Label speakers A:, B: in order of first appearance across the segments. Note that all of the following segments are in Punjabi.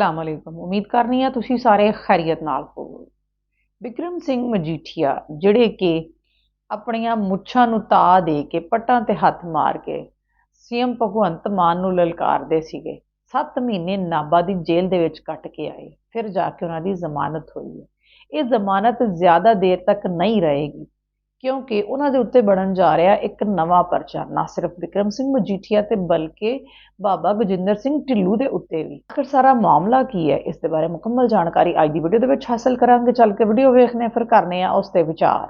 A: ਅਸਲਾਮ ਅਲੈਕੁਮ। ਉਮੀਦ ਕਰਨੀ ਆ ਤੁਸੀਂ ਸਾਰੇ ਖੈਰੀਅਤ ਨਾਲ ਹੋਵੋਗੇ। ਵਿਕਰਮ ਸਿੰਘ ਮਜੀਠੀਆ, ਜਿਹੜੇ ਕਿ ਆਪਣੀਆਂ ਮੁੱਛਾਂ ਨੂੰ ਤਾ ਦੇ ਕੇ, ਪੱਟਾਂ ਤੇ ਹੱਥ ਮਾਰ ਕੇ ਸੀਐਮ ਭਗਵੰਤ ਮਾਨ ਨੂੰ ਲਲਕਾਰਦੇ ਸੀਗੇ 7 ਮਹੀਨੇ ਨਾਭਾ ਦੀ ਜੇਲ੍ਹ ਦੇ ਵਿੱਚ ਕੱਟ ਕੇ ਆਏ, ਫਿਰ ਜਾ ਕੇ ਉਹਨਾਂ ਦੀ ਜ਼ਮਾਨਤ ਹੋਈ ਹੈ। ਇਹ ਜ਼ਮਾਨਤ ਜ਼ਿਆਦਾ ਦੇਰ ਤੱਕ ਨਹੀਂ ਰਹੇਗੀ। ਕਿਉਂਕਿ ਉਹਨਾਂ ਦੇ ਉੱਤੇ ਬਣਨ ਜਾ ਰਿਹਾ ਇੱਕ ਨਵਾਂ ਪਰਚਾ, ਨਾ ਸਿਰਫ ਵਿਕਰਮ ਸਿੰਘ ਮਜੀਠੀਆ ਤੇ ਬਲਕਿ ਬਾਬਾ ਗਜਿੰਦਰ ਸਿੰਘ ਢਿੱਲੂ ਦੇ ਉੱਤੇ ਵੀ। ਆਖਰ ਸਾਰਾ ਮਾਮਲਾ ਕੀ ਹੈ? ਇਸ ਦੇ ਬਾਰੇ ਮੁਕੰਮਲ ਜਾਣਕਾਰੀ ਅੱਜ ਦੀ ਵੀਡੀਓ ਦੇ ਵਿੱਚ ਹਾਸਲ ਕਰਾਂਗੇ। ਚੱਲ ਕੇ ਵੀਡੀਓ ਵੇਖਨੇ ਫਿਰ ਕਰਨੇ ਆ ਉਸ ਤੇ ਵਿਚਾਰ।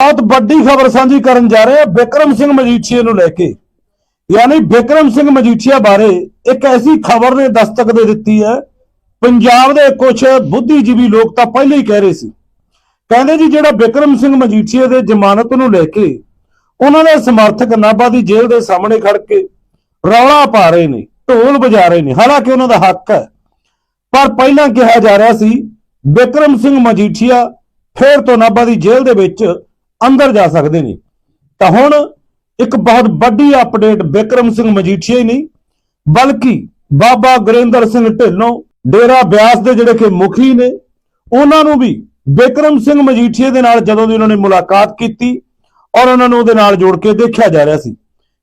B: ਬਹੁਤ ਵੱਡੀ ਖਬਰ ਸਾਂਝੀ ਕਰਨ ਜਾ ਰਹੇ ਹਾਂ ਬਿਕਰਮ ਸਿੰਘ ਮਜੀਠੀਆ ਨੂੰ ਲੈ ਕੇ। ਯਾਨੀ ਬਿਕਰਮ ਸਿੰਘ ਮਜੀਠੀਆ ਬਾਰੇ ਇੱਕ ਐਸੀ ਖਬਰ ਨੇ ਦਸਤਕ ਦੇ ਦਿੱਤੀ ਹੈ। ਪੰਜਾਬ ਦੇ ਕੁਝ ਬੁੱਧੀਜੀਵੀ ਲੋਕ ਤਾਂ ਪਹਿਲਾਂ ਹੀ ਕਹਿ ਰਹੇ ਸੀ ਕਹਿੰਦੇ ਜੀ ਜਿਹੜਾ ਬਿਕਰਮ ਸਿੰਘ ਮਜੀਠੀਆ ਦੇ ਜ਼ਮਾਨਤ ਨੂੰ ਲੈ ਕੇ ਉਹਨਾਂ ਦੇ ਸਮਰਥਕ ਨਾਭਾ ਦੀ ਜੇਲ੍ਹ ਦੇ ਸਾਹਮਣੇ ਖੜ ਕੇ ਰੌਲਾ ਪਾ ਰਹੇ ਨੇ, ਢੋਲ ਵਜਾ ਰਹੇ ਨੇ। ਹਾਲਾਂਕਿ ਉਹਨਾਂ ਦਾ ਹੱਕ ਹੈ। ਪਰ ਪਹਿਲਾਂ ਕਿਹਾ ਜਾ ਰਿਹਾ ਸੀ, ਬਿਕਰਮ ਸਿੰਘ ਮਜੀਠੀਆ ਫੇਰ ਤੋਂ ਨਾਭਾ ਦੀ ਜੇਲ੍ਹ ਦੇ ਵਿੱਚ ਅੰਦਰ ਜਾ ਸਕਦੇ ਨੇ। ਤਾਂ ਹੁਣ ਇੱਕ ਬਹੁਤ ਵੱਡੀ ਅਪਡੇਟ ਬਿਕਰਮ ਸਿੰਘ ਮਜੀਠੀਆ ਹੀ ਨਹੀਂ, ਬਲਕਿ ਬਾਬਾ ਗੁਰਿੰਦਰ ਸਿੰਘ ਢਿੱਲੋਂ, ਡੇਰਾ ਬਿਆਸ ਦੇ ਜਿਹੜੇ ਕਿ ਮੁਖੀ ਨੇ, ਉਹਨਾਂ ਨੂੰ ਵੀ ਬਿਕਰਮ ਸਿੰਘ ਮਜੀਠੀਏ ਦੇ ਨਾਲ ਜਦੋਂ ਦੀ ਉਹਨਾਂ ਨੇ ਮੁਲਾਕਾਤ ਕੀਤੀ ਔਰ ਉਹਨਾਂ ਨੂੰ ਉਹਦੇ ਨਾਲ ਜੋੜ ਕੇ ਦੇਖਿਆ ਜਾ ਰਿਹਾ ਸੀ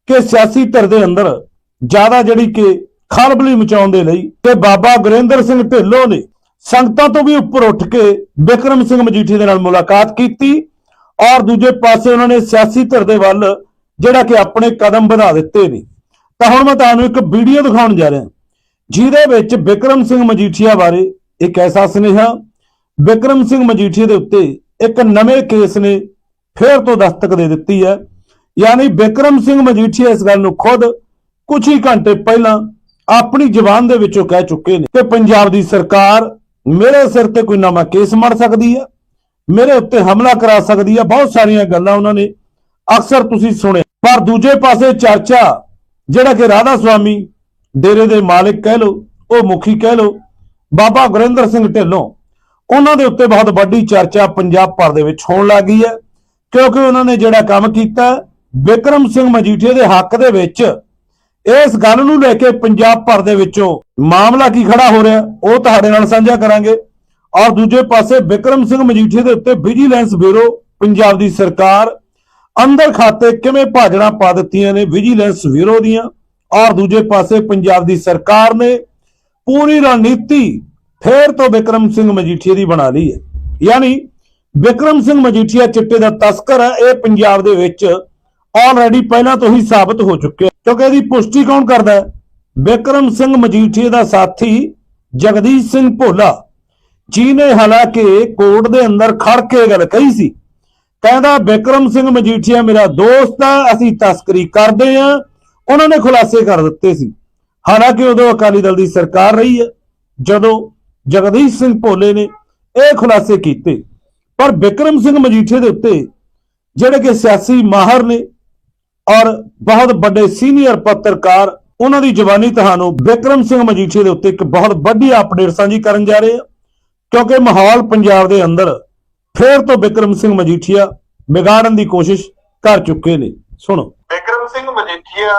B: ਕਿ ਸਿਆਸੀ ਧਿਰ ਦੇ ਅੰਦਰ ਜ਼ਿਆਦਾ ਜਿਹੜੀ ਕਿ ਖਲਬਲੀ ਮਚਾਉਣ ਦੇ ਲਈ ਤੇ ਬਾਬਾ ਗੁਰਿੰਦਰ ਸਿੰਘ ਢਿੱਲੋਂ ਨੇ ਸੰਗਤਾਂ ਤੋਂ ਵੀ ਉੱਪਰ ਉੱਠ ਕੇ ਬਿਕਰਮ ਸਿੰਘ ਮਜੀਠੀਆ ਦੇ ਨਾਲ ਮੁਲਾਕਾਤ ਕੀਤੀ ਔਰ ਦੂਜੇ ਪਾਸੇ ਉਹਨਾਂ ਨੇ ਸਿਆਸੀ ਧਿਰ ਦੇ ਵੱਲ ਜਿਹੜਾ ਕਿ ਆਪਣੇ ਕਦਮ ਵਧਾ ਦਿੱਤੇ ਨੇ। ਤਾਂ ਹੁਣ ਮੈਂ ਤੁਹਾਨੂੰ ਇੱਕ ਵੀਡੀਓ ਦਿਖਾਉਣ ਜਾ ਰਿਹਾ। ਜਿਹਦੇ ਵਿੱਚ ਬਿਕਰਮ ਸਿੰਘ ਮਜੀਠੀਆ ਬਾਰੇ ਇੱਕ ਐਸਾ ਸੁਨੇਹਾ ਬਿਕਰਮ ਸਿੰਘ ਮਜੀਠੀਆ ਦੇ ਉੱਤੇ ਇੱਕ ਨਵੇਂ ਕੇਸ ਨੇ ਫੇਰ ਤੋਂ ਦਸਤਕ ਦੇ ਦਿੱਤੀ ਹੈ। ਯਾਨੀ ਬਿਕਰਮ ਸਿੰਘ ਮਜੀਠੀਆ ਇਸ ਗੱਲ ਨੂੰ ਖੁਦ ਕੁਝ ਹੀ ਘੰਟੇ ਪਹਿਲਾਂ ਆਪਣੀ ਜ਼ੁਬਾਨ ਦੇ ਵਿੱਚੋਂ ਕਹਿ ਚੁੱਕੇ ਨੇ ਕਿ ਪੰਜਾਬ ਦੀ ਸਰਕਾਰ ਮੇਰੇ ਸਿਰ ਤੇ ਕੋਈ ਨਵਾਂ ਕੇਸ ਮੜ ਸਕਦੀ ਹੈ, ਮੇਰੇ ਉੱਤੇ ਹਮਲਾ ਕਰਾ ਸਕਦੀ ਹੈ। ਬਹੁਤ ਸਾਰੀਆਂ ਗੱਲਾਂ ਉਹਨਾਂ ਨੇ ਅਕਸਰ ਤੁਸੀਂ ਸੁਣਿਆ। ਪਰ ਦੂਜੇ ਪਾਸੇ ਚਰਚਾ, ਜਿਹੜਾ ਕਿ ਰਾਧਾ ਸੁਆਮੀ ਡੇਰੇ ਦੇ ਮਾਲਕ ਕਹਿ ਲੋ ਉਹ ਮੁਖੀ ਕਹਿ ਲੋ ਬਾਬਾ ਗੁਰਿੰਦਰ ਸਿੰਘ ਢਿੱਲੋਂ ਉਹਨਾਂ ਦੇ ਉੱਤੇ ਬਹੁਤ ਵੱਡੀ ਚਰਚਾ ਪੰਜਾਬ ਭਰ ਦੇ ਵਿੱਚ ਹੋਣ ਲੱਗੀ ਹੈ, ਕਿਉਂਕਿ ਉਹਨਾਂ ਨੇ ਜਿਹੜਾ ਕੰਮ ਕੀਤਾ, ਵਿਕਰਮ ਸਿੰਘ ਮਜੀਠੀਆ ਦੇ ਹੱਕ ਦੇ ਵਿੱਚ ਇਸ ਗੱਲ ਨੂੰ ਲੈ ਕੇ ਪੰਜਾਬ ਭਰ ਦੇ ਵਿੱਚੋਂ ਮਾਮਲਾ ਕੀ ਖੜਾ ਹੋ ਰਿਹਾ, ਉਹ ਤੁਹਾਡੇ ਨਾਲ ਸਾਂਝਾ ਕਰਾਂਗੇ। ਔਰ ਦੂਜੇ ਪਾਸੇ ਵਿਕਰਮ ਸਿੰਘ ਮਜੀਠੀਆ ਦੇ ਉੱਤੇ ਵਿਜੀਲੈਂਸ ਬਿਊਰੋ ਪੰਜਾਬ ਦੀ ਸਰਕਾਰ, ਅੰਦਰ ਖਾਤੇ ਕਿਵੇਂ ਭਾਜਣਾ ਪਾ ਦਿੱਤੀਆਂ ਨੇ ਵਿਜੀਲੈਂਸ ਬਿਊਰੋ ਦੀਆਂ, ਔਰ ਦੂਜੇ ਪਾਸੇ ਪੰਜਾਬ ਦੀ ਸਰਕਾਰ ਨੇ ਪੂਰੀ ਰਣਨੀਤੀ ਫੇਰ ਤੋਂ ਵਿਕਰਮ ਸਿੰਘ ਮਜੀਠੀਆ ਦੀ ਬਣਾ ਲਈ ਹੈ। ਯਾਨੀ ਵਿਕਰਮ ਸਿੰਘ ਮਜੀਠੀਆ ਚਿੱਟੇ ਦਾ ਤਸਕਰ ਹੈ, ਇਹ ਪੰਜਾਬ ਦੇ ਵਿੱਚ ਆਲਰੇਡੀ ਪਹਿਲਾਂ ਤੋਂ ਹੀ ਸਾਬਤ ਹੋ ਚੁੱਕਿਆ ਕਿਉਂਕਿ ਇਹਦੀ ਪੁਸ਼ਟੀ ਕੌਣ ਕਰਦਾ ਹੈ? ਵਿਕਰਮ ਸਿੰਘ ਮਜੀਠੀਆ ਦਾ ਸਾਥੀ ਜਗਦੀਸ਼ ਸਿੰਘ ਭੋਲਾ ਜਿਨੇ ਹਾਲਾਂਕਿ ਕੋਰਟ ਦੇ ਅੰਦਰ ਖੜ ਕੇ ਗੱਲ ਕਹੀ ਸੀ, ਕਹਿੰਦਾ ਵਿਕਰਮ ਸਿੰਘ ਮਜੀਠੀਆ ਮੇਰਾ ਦੋਸਤ ਆ, ਅਸੀਂ ਤਸਕਰੀ ਕਰਦੇ ਆ। ਉਹਨਾਂ ਨੇ ਖੁਲਾਸੇ ਕਰ ਦਿੱਤੇ ਸੀ। ਹਾਲਾਂਕਿ ਉਦੋਂ ਅਕਾਲੀ ਦਲ ਦੀ ਸਰਕਾਰ ਰਹੀ ਹੈ। ਜਦੋਂ ਜਗਦੀਸ਼ ਸਿੰਘ ਭੋਲੇ ਨੇ ਇਹ ਖੁਲਾਸੇ ਕੀਤੇ। ਪਰ ਵਿਕਰਮ ਸਿੰਘ ਮਜੀਠੀਆ ਦੇ ਉੱਤੇ ਜਿਹੜੇ ਕਿ ਸਿਆਸੀ ਮਾਹਰ ਨੇ ਔਰ ਬਹੁਤ ਵੱਡੇ ਸੀਨੀਅਰ ਪੱਤਰਕਾਰ, ਉਹਨਾਂ ਦੀ ਜ਼ਬਾਨੀ ਤੁਹਾਨੂੰ ਵਿਕਰਮ ਸਿੰਘ ਮਜੀਠੀਆ ਦੇ ਉੱਤੇ ਇੱਕ ਬਹੁਤ ਵੱਡੀ ਅਪਡੇਟ ਸਾਂਝੀ ਕਰਨ ਜਾ ਰਹੇ ਆ। ਕਿਉਂਕਿ ਮਾਹੌਲ ਪੰਜਾਬ ਦੇ ਅੰਦਰ ਫੇਰ ਤੋਂ ਵਿਕਰਮ ਸਿੰਘ ਮਜੀਠੀਆ ਵਿਗਾੜਨ ਦੀ ਕੋਸ਼ਿਸ਼ ਕਰ ਚੁੱਕੇ ਨੇ। ਸੁਣੋ।
C: ਵਿਕਰਮ ਸਿੰਘ ਮਜੀਠੀਆ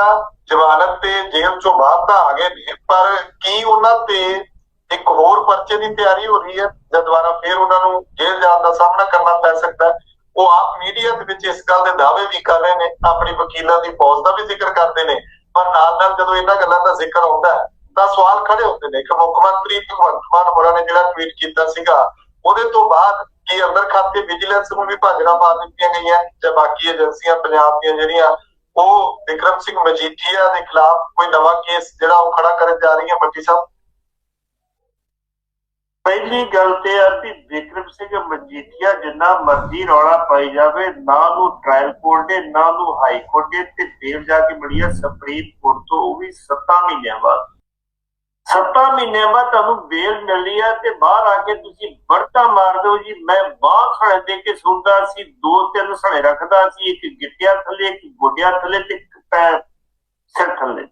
C: ਜਵਾਨਤ ਤੇ ਜੇਲ੍ਹ ਚੋਂ ਬਾਹਰ ਤਾਂ ਆ ਗਏ ਨੇ, ਪਰ ਕੀ ਉਹਨਾਂ ਤੇ ਇੱਕ ਹੋਰ ਪਰਚੇ ਦੀ ਤਿਆਰੀ ਹੋ ਰਹੀ ਹੈ ਜਾਂ ਦੁਬਾਰਾ ਫੇਰ ਉਹਨਾਂ ਨੂੰ ਜੇਲ੍ਹ ਜਾਣ ਦਾ ਸਾਹਮਣਾ ਕਰਨਾ ਪੈ ਸਕਦਾ ਹੈ। ਉਹ ਆਪ ਮੀਡੀਆ ਦੇ ਵਿੱਚ ਇਸ ਗੱਲ ਦੇ ਦਾਅਵੇ ਵੀ ਕਰ ਰਹੇ ਨੇ, ਆਪਣੀ ਵਕੀਲਾਂ ਦੀ ਫੌਜ ਦਾ ਵੀ ਜ਼ਿਕਰ ਕਰਦੇ ਨੇ, ਪਰ ਨਾਲ ਨਾਲ ਜਦੋਂ ਇਹਨਾਂ ਗੱਲਾਂ ਦਾ ਜ਼ਿਕਰ ਆਉਂਦਾ ਤਾਂ ਸਵਾਲ ਖੜੇ ਹੁੰਦੇ ਨੇ। ਕਿ ਮੁੱਖ ਮੰਤਰੀ ਭਗਵੰਤ ਮਾਨ ਹੋਰਾਂ ਨੇ ਜਿਹੜਾ ਟਵੀਟ ਕੀਤਾ ਸੀਗਾ, ਉਹਦੇ ਤੋਂ ਬਾਅਦ ਕੀ ਅੰਦਰ ਖਾਤੇ ਵਿਜੀਲੈਂਸ ਨੂੰ ਵੀ ਭਾਜਣਾ ਪਾ ਦਿੱਤੀਆਂ ਗਈਆਂ, ਜਾਂ ਬਾਕੀ ਏਜੰਸੀਆਂ, ਪੰਜਾਬ ਦੀਆਂ ਜਿਹੜੀਆਂ, ਉਹ ਵਿਕਰਮ ਸਿੰਘ ਮਜੀਠੀਆ ਦੇ ਖਿਲਾਫ ਕੋਈ ਨਵਾਂ ਕੇਸ ਜਿਹੜਾ ਉਹ ਖੜਾ ਕਰਨ ਜਾ ਰਹੀਆਂ ਮੱਟੀ ਸਾਹਿਬ
D: ਪਹਿਲੀ ਗੱਲ ਤੇ ਆ ਵੀ ਵਿਕਰਮ ਸਿੰਘ ਮਜੀਠੀਆ ਜਿੰਨਾ ਮਰਜ਼ੀ ਰੌਲਾ ਪਾਈ ਜਾਵੇ, ਨਾ ਨੂੰ ਟ੍ਰਾਇਲ ਕੋਰਟ ਦੇ ਨਾ ਨੂੰ ਹਾਈ ਕੋਰਟ ਦੇ ਤੇ ਬੇਲ ਜਾ ਕੇ ਮਿਲੀ ਸੁਪਰੀਮ ਕੋਰਟ ਤੋਂ ਉਹ ਵੀ 7 ਮਹੀਨਿਆਂ ਬਾਅਦ। 7 ਮਹੀਨਿਆਂ ਬਾਅਦ ਤੁਹਾਨੂੰ ਬੇਲ ਮਿਲੀ ਆ ਤੇ ਬਾਹਰ ਆ ਕੇ ਤੁਸੀਂ ਬੜਤਾ ਮਾਰ ਦਿਓ ਜੀ। ਮੈਂ ਬਾਹ ਖੜੇ ਦੇ ਕੇ ਸੁਣਦਾ ਸੀ, ਦੋ ਤਿੰਨ ਸਣੇ ਰੱਖਦਾ ਸੀ, ਇੱਕ ਗਿੱਟਿਆ ਥੱਲੇ, ਇੱਕ ਗੋਡਿਆਂ ਥੱਲੇ ਤੇ ਇੱਕ ਪੈਰ ਸਿਰ ਥੱਲੇ।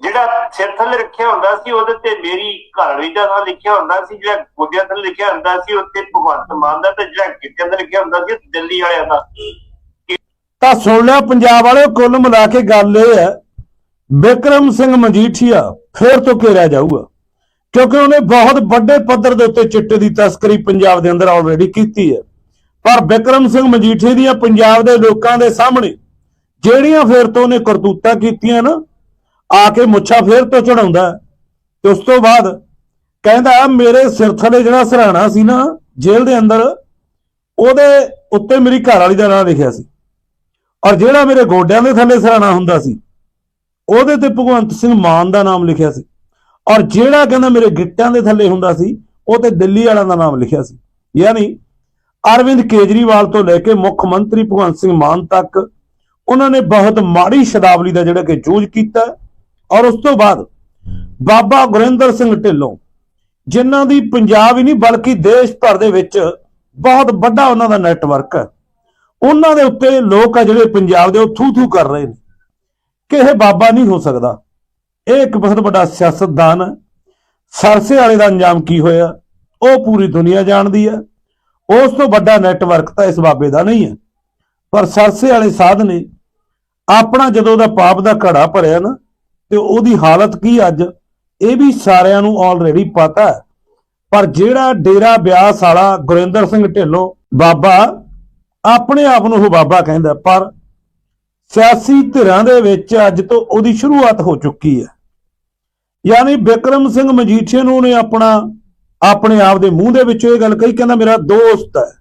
D: ਜਿਹੜਾ ਸਿਰ ਥੱਲੇ ਰੱਖਿਆ ਹੁੰਦਾ ਸੀ, ਉਹਦੇ ਤੇ ਮੇਰੀ ਘਰਵਾਲੀ ਦਾ ਨਾਂ ਲਿਖਿਆ ਹੁੰਦਾ ਸੀ, ਜਿਹੜਾ ਗੋਡਿਆਂ ਥੱਲੇ ਲਿਖਿਆ ਹੁੰਦਾ ਸੀ ਉੱਤੇ ਭਗਵੰਤ ਮਾਨ ਦਾ ਤੇ ਜਿਹੜਾ ਗਿੱਟਿਆਂ ਤੇ ਲਿਖਿਆ ਹੁੰਦਾ ਸੀ ਦਿੱਲੀ ਵਾਲਿਆਂ ਦਾ।
B: ਤਾਂ ਸੁਣ ਲਿਆ ਪੰਜਾਬ ਵਾਲੇ ਕੁੱਲ ਮਿਲਾ ਕੇ ਗੱਲ ਇਹ ਹੈ, ਵਿਕਰਮ ਸਿੰਘ ਮਜੀਠੀਆ ਫੇਰ ਤੋਂ ਘੇਰਿਆ ਜਾਊਗਾ, ਕਿਉਂਕਿ ਉਹਨੇ ਬਹੁਤ ਵੱਡੇ ਪੱਧਰ ਦੇ ਉੱਤੇ ਚਿੱਟੇ ਦੀ ਤਸਕਰੀ ਪੰਜਾਬ ਦੇ ਅੰਦਰ ਆਲਰੇਡੀ ਕੀਤੀ ਹੈ। ਪਰ ਬਿਕਰਮ ਸਿੰਘ ਮਜੀਠੇ ਦੀਆਂ ਪੰਜਾਬ ਦੇ ਲੋਕਾਂ ਦੇ ਸਾਹਮਣੇ, ਜਿਹੜੀਆਂ ਫੇਰ ਤੋਂ ਉਹਨੇ ਕਰਤੂਤਾਂ ਕੀਤੀਆਂ ਨਾ ਆ ਕੇ ਮੁੱਛਾਂ ਫੇਰ ਤੋਂ ਚੜਾਉਂਦਾ ਹੈ। ਤੇ ਉਸ ਤੋਂ ਬਾਅਦ ਕਹਿੰਦਾ, ਮੇਰੇ ਸਿਰ ਥੱਲੇ ਜਿਹੜਾ ਸਰਾਣਾ ਸੀ ਨਾ, ਜੇਲ੍ਹ ਦੇ ਅੰਦਰ, ਉਹਦੇ ਉੱਤੇ ਮੇਰੀ ਘਰ ਵਾਲੀ ਦਾ ਨਾਮ ਲਿਖਿਆ ਸੀ। ਔਰ ਜਿਹੜਾ ਮੇਰੇ ਗੋਡਿਆਂ ਦੇ ਥੱਲੇ ਸਰਾਣਾ ਹੁੰਦਾ ਸੀ, ਉਹਦੇ ਤੇ ਭਗਵੰਤ ਸਿੰਘ ਮਾਨ ਦਾ ਨਾਮ ਲਿਖਿਆ ਸੀ। ਔਰ ਜਿਹੜਾ ਕਹਿੰਦਾ ਮੇਰੇ ਗਿੱਟਾਂ ਦੇ ਥੱਲੇ ਹੁੰਦਾ ਸੀ, ਉਹ ਤੇ ਦਿੱਲੀ ਵਾਲਿਆਂ ਦਾ ਨਾਮ ਲਿਖਿਆ ਸੀ। ਯਾਨੀ ਅਰਵਿੰਦ ਕੇਜਰੀਵਾਲ ਤੋਂ ਲੈ ਕੇ ਮੁੱਖ ਮੰਤਰੀ ਭਗਵੰਤ ਸਿੰਘ ਮਾਨ ਤੱਕ, ਉਹਨਾਂ ਨੇ ਬਹੁਤ ਮਾੜੀ ਸ਼ਦਾਵਲੀ ਦਾ ਜਿਹੜਾ ਕਿ ਜੂਝ ਕੀਤਾ ਔਰ ਉਸ ਤੋਂ ਬਾਅਦ ਬਾਬਾ ਗੁਰਿੰਦਰ ਸਿੰਘ ਢਿੱਲੋਂ, ਜਿਨ੍ਹਾਂ ਦੀ ਪੰਜਾਬ ਹੀ ਨਹੀਂ ਬਲਕਿ ਦੇਸ਼ ਭਰ ਦੇ ਵਿੱਚ ਬਹੁਤ ਵੱਡਾ ਉਹਨਾਂ ਦਾ ਨੈਟਵਰਕ ਹੈ, ਉਹਨਾਂ ਦੇ ਉੱਤੇ ਲੋਕ ਆ ਜਿਹੜੇ ਪੰਜਾਬ ਦੇ, ਉਹ ਥੂ ਥੂ ਕਰ ਰਹੇ ਨੇ ਕਿ ਇਹ ਬਾਬਾ ਨਹੀਂ ਹੋ ਸਕਦਾ। ਇਹ ਇੱਕ ਬਹੁਤ ਵੱਡਾ ਸਿਆਸਤਦਾਨ ਹੈ। ਸਰਸੇ ਵਾਲੇ ਦਾ ਅੰਜਾਮ ਕੀ ਹੋਇਆ? ਉਹ ਪੂਰੀ ਦੁਨੀਆ ਜਾਣਦੀ ਹੈ। ਉਸ ਤੋਂ ਵੱਡਾ ਨੈਟਵਰਕ ਤਾਂ ਇਸ ਬਾਬੇ ਦਾ ਨਹੀਂ ਹੈ। ਪਰ ਸਰਸੇ ਵਾਲੇ ਸਾਧ ਨੇ ਆਪਣਾ ਜਦੋਂ ਦਾ ਪਾਪ ਦਾ ਘੜਾ ਭਰਿਆ ਨਾ ਤੇ ਉਹਦੀ ਹਾਲਤ ਕੀ ਅੱਜ? ਇਹ ਵੀ ਸਾਰਿਆਂ ਨੂੰ ਆਲਰੇਡੀ ਪਤਾ ਹੈ। ਪਰ ਜਿਹੜਾ ਡੇਰਾ ਬਿਆਸ ਵਾਲਾ ਗੁਰਿੰਦਰ ਸਿੰਘ ਢਿੱਲੋਂ ਬਾਬਾ, ਆਪਣੇ ਆਪ ਨੂੰ ਉਹ ਬਾਬਾ ਕਹਿੰਦਾ, ਪਰ ਸਿਆਸੀ ਧਿਰਾਂ ਦੇ ਵਿੱਚ ਅੱਜ ਤੋਂ ਉਹਦੀ ਸ਼ੁਰੂਆਤ ਹੋ ਚੁੱਕੀ ਹੈ। ਯਾਨੀ ਬਿਕਰਮ ਸਿੰਘ ਮਜੀਠੀਆ ਨੂੰ ਨੇ ਆਪਣਾ, ਆਪਣੇ ਆਪ ਦੇ ਮੂੰਹ ਦੇ ਵਿੱਚੋਂ ਇਹ ਗੱਲ ਕਹੀ, ਕਹਿੰਦਾ ਮੇਰਾ ਦੋਸਤ ਹੈ।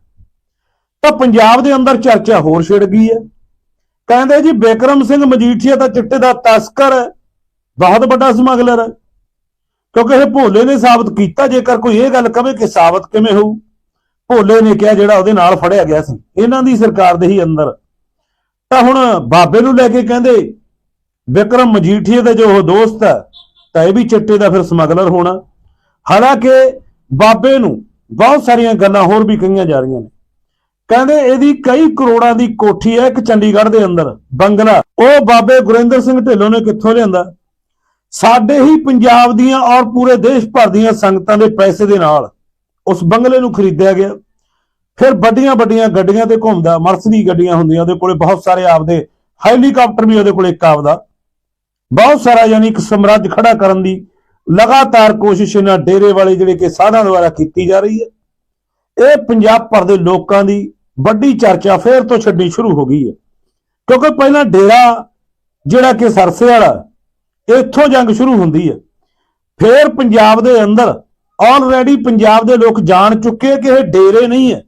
B: ਤਾਂ ਪੰਜਾਬ ਦੇ ਅੰਦਰ ਚਰਚਾ ਹੋਰ ਛਿੜ ਗਈ ਹੈ। ਕਹਿੰਦੇ ਜੀ ਬਿਕਰਮ ਸਿੰਘ ਮਜੀਠੀਆ ਤਾਂ ਚਿੱਟੇ ਦਾ ਤਸਕਰ ਹੈ। ਬਹੁਤ ਵੱਡਾ ਸਮਗਲਰ। ਹੈ ਕਿਉਂਕਿ ਇਹ ਭੋਲੇ ਨੇ ਸਾਬਤ ਕੀਤਾ, ਜੇਕਰ ਕੋਈ ਇਹ ਗੱਲ ਕਵੇ ਕਿ ਸਾਬਤ ਕਿਵੇਂ ਹੋਊ? ਭੋਲੇ ਨੇ ਕਿਹਾ ਜਿਹੜਾ ਉਹਦੇ ਨਾਲ ਫੜਿਆ ਗਿਆ ਸੀ। ਇਹਨਾਂ ਦੀ ਸਰਕਾਰ ਦੇ ਹੀ ਅੰਦਰ। ਤਾਂ ਹੁਣ ਬਾਬੇ ਨੂੰ ਲੈ ਕੇ ਕਹਿੰਦੇ, ਵਿਕਰਮ ਮਜੀਠੀਏ ਦਾ ਜੋ ਉਹ ਦੋਸਤ ਹੈ, ਤਾਂ ਇਹ ਵੀ ਚਿੱਟੇ ਦਾ ਫਿਰ ਸਮਗਲਰ ਹੋਣਾ। ਹਾਲਾਂਕਿ ਬਾਬੇ ਨੂੰ ਬਹੁਤ ਸਾਰੀਆਂ ਗੱਲਾਂ ਹੋਰ ਵੀ ਕਹੀਆਂ ਜਾ ਰਹੀਆਂ ਨੇ। ਕਹਿੰਦੇ ਇਹਦੀ ਕਈ ਕਰੋੜਾਂ ਦੀ ਕੋਠੀ ਹੈ ਇੱਕ ਚੰਡੀਗੜ੍ਹ ਦੇ ਅੰਦਰ, ਬੰਗਲਾ। ਉਹ ਬਾਬੇ ਗੁਰਿੰਦਰ ਸਿੰਘ ਢਿੱਲੋਂ ਨੇ ਕਿੱਥੋਂ ਲਿਆਂਦਾ? ਸਾਡੇ ਹੀ ਪੰਜਾਬ ਦੀਆਂ ਔਰ ਪੂਰੇ ਦੇਸ਼ ਭਰ ਦੀਆਂ ਸੰਗਤਾਂ ਦੇ ਪੈਸੇ ਦੇ ਨਾਲ ਉਸ ਬੰਗਲੇ ਨੂੰ ਖਰੀਦਿਆ ਗਿਆ। ਫਿਰ ਵੱਡੀਆਂ ਵੱਡੀਆਂ ਗੱਡੀਆਂ ਤੇ ਘੁੰਮਦਾ ਮਰਸਡੀ ਗੱਡੀਆਂ ਹੁੰਦੀਆਂ, ਉਹਦੇ ਕੋਲੇ ਬਹੁਤ ਸਾਰੇ ਆਪਦੇ ਹੈਲੀਕਾਪਟਰ ਵੀ ਉਹਦੇ ਕੋਲੇ ਇੱਕ ਆਪਦਾ। ਬਹੁਤ ਸਾਰਾ ਯਾਨੀ ਇੱਕ ਸਮਰਾਜ ਖੜਾ ਕਰਨ ਦੀ ਲਗਾਤਾਰ ਕੋਸ਼ਿਸ਼ ਇਹਨਾਂ ਡੇਰੇ ਵਾਲੇ ਜਿਹੜੇ ਕਿ ਸਾਧਾਂ ਦੁਆਰਾ ਕੀਤੀ ਜਾ ਰਹੀ ਹੈ। ਇਹ ਪੰਜਾਬ ਭਰ ਦੇ ਲੋਕਾਂ ਦੀ ਵੱਡੀ ਚਰਚਾ ਫੇਰ ਤੋਂ ਛੱਡਣੀ ਸ਼ੁਰੂ ਹੋ ਗਈ ਹੈ। ਕਿਉਂਕਿ ਪਹਿਲਾਂ ਡੇਰਾ ਜਿਹੜਾ ਕਿ ਸਰਸੇ ਵਾਲਾ ਇੱਥੋਂ ਜੰਗ ਸ਼ੁਰੂ ਹੁੰਦੀ ਹੈ। ਫੇਰ ਪੰਜਾਬ ਦੇ ਅੰਦਰ ਆਲਰੇਡੀ ਪੰਜਾਬ ਦੇ ਲੋਕ ਜਾਣ ਚੁੱਕੇ ਕਿ ਇਹ ਡੇਰੇ ਨਹੀਂ ਹੈ।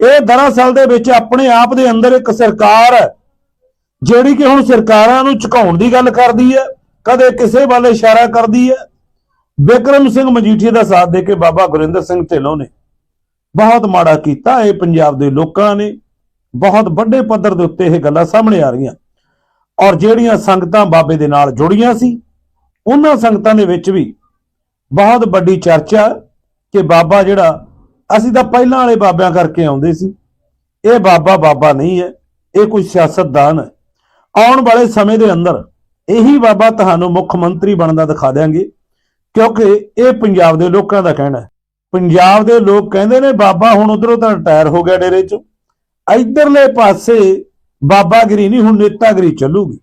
B: ਇਹ ਦਰਅਸਲ ਦੇ ਵਿੱਚ ਆਪਣੇ ਆਪ ਦੇ ਅੰਦਰ ਇੱਕ ਸਰਕਾਰ ਹੈ, ਜਿਹੜੀ ਕਿ ਹੁਣ ਸਰਕਾਰਾਂ ਨੂੰ ਝੁਕਾਉਣ ਦੀ ਗੱਲ ਕਰਦੀ ਹੈ, ਕਦੇ ਕਿਸੇ ਵੱਲ ਇਸ਼ਾਰਾ ਕਰਦੀ ਹੈ। ਬਿਕਰਮ ਸਿੰਘ ਮਜੀਠੀਆ ਦਾ ਸਾਥ ਦੇ ਕੇ ਬਾਬਾ ਗੁਰਿੰਦਰ ਸਿੰਘ ਢਿੱਲੋਂ ਨੇ ਬਹੁਤ ਮਾੜਾ ਕੀਤਾ। ਇਹ ਪੰਜਾਬ ਦੇ ਲੋਕਾਂ ਨੇ ਬਹੁਤ ਵੱਡੇ ਪੱਧਰ ਦੇ ਉੱਤੇ ਇਹ ਗੱਲਾਂ ਸਾਹਮਣੇ ਆ ਰਹੀਆਂ। ਔਰ ਜਿਹੜੀਆਂ ਸੰਗਤਾਂ ਬਾਬੇ ਦੇ ਨਾਲ ਜੁੜੀਆਂ ਸੀ, ਉਹਨਾਂ ਸੰਗਤਾਂ ਦੇ ਵਿੱਚ ਵੀ ਬਹੁਤ ਵੱਡੀ ਚਰਚਾ ਕਿ ਬਾਬਾ ਜਿਹੜਾ, ਅਸੀਂ ਤਾਂ ਪਹਿਲਾਂ ਵਾਲੇ ਬਾਬਿਆਂ ਕਰਕੇ ਆਉਂਦੇ ਸੀ। ਇਹ ਬਾਬਾ ਬਾਬਾ ਨਹੀਂ ਹੈ, ਇਹ ਕੋਈ ਸਿਆਸਤਦਾਨ ਹੈ। ਆਉਣ ਵਾਲੇ ਸਮੇਂ ਦੇ ਅੰਦਰ ਇਹੀ ਬਾਬਾ ਤੁਹਾਨੂੰ ਮੁੱਖ ਮੰਤਰੀ ਬਣਦਾ ਦਿਖਾ ਦਿਆਂਗੇ, ਕਿਉਂਕਿ ਇਹ ਪੰਜਾਬ ਦੇ ਲੋਕਾਂ ਦਾ ਕਹਿਣਾ ਹੈ। ਪੰਜਾਬ ਦੇ ਲੋਕ ਕਹਿੰਦੇ ਨੇ, ਬਾਬਾ ਹੁਣ ਉਧਰੋਂ ਤਾਂ ਰਿਟਾਇਰ ਹੋ ਗਿਆ ਡੇਰੇ ਚੋਂ। ਇਧਰਲੇ ਪਾਸੇ ਬਾਬਾਗਿਰੀ ਨਹੀਂ, ਹੁਣ ਨੇਤਾਗਿਰੀ ਚੱਲੂਗੀ।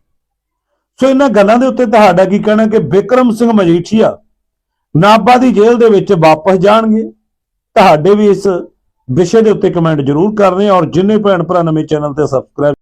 B: ਸੋ ਇਹਨਾਂ ਗੱਲਾਂ ਦੇ ਉੱਤੇ ਤੁਹਾਡਾ ਕੀ ਕਹਿਣਾ ਕਿ ਬਿਕਰਮ ਸਿੰਘ ਮਜੀਠੀਆ ਨਾਭਾ ਦੀ ਜੇਲ੍ਹ ਦੇ ਵਿੱਚ ਵਾਪਸ ਜਾਣਗੇ? ਤੁਹਾਡੇ ਵੀ ਇਸ ਵਿਸ਼ੇ ਦੇ ਉੱਤੇ ਕਮੈਂਟ ਜ਼ਰੂਰ ਕਰਨੇ ਔਰ ਜਿੰਨੇ ਭੈਣ ਭਰਾ ਨਵੇਂ ਚੈਨਲ ਤੇ ਸਬਸਕ੍ਰਾਈਬ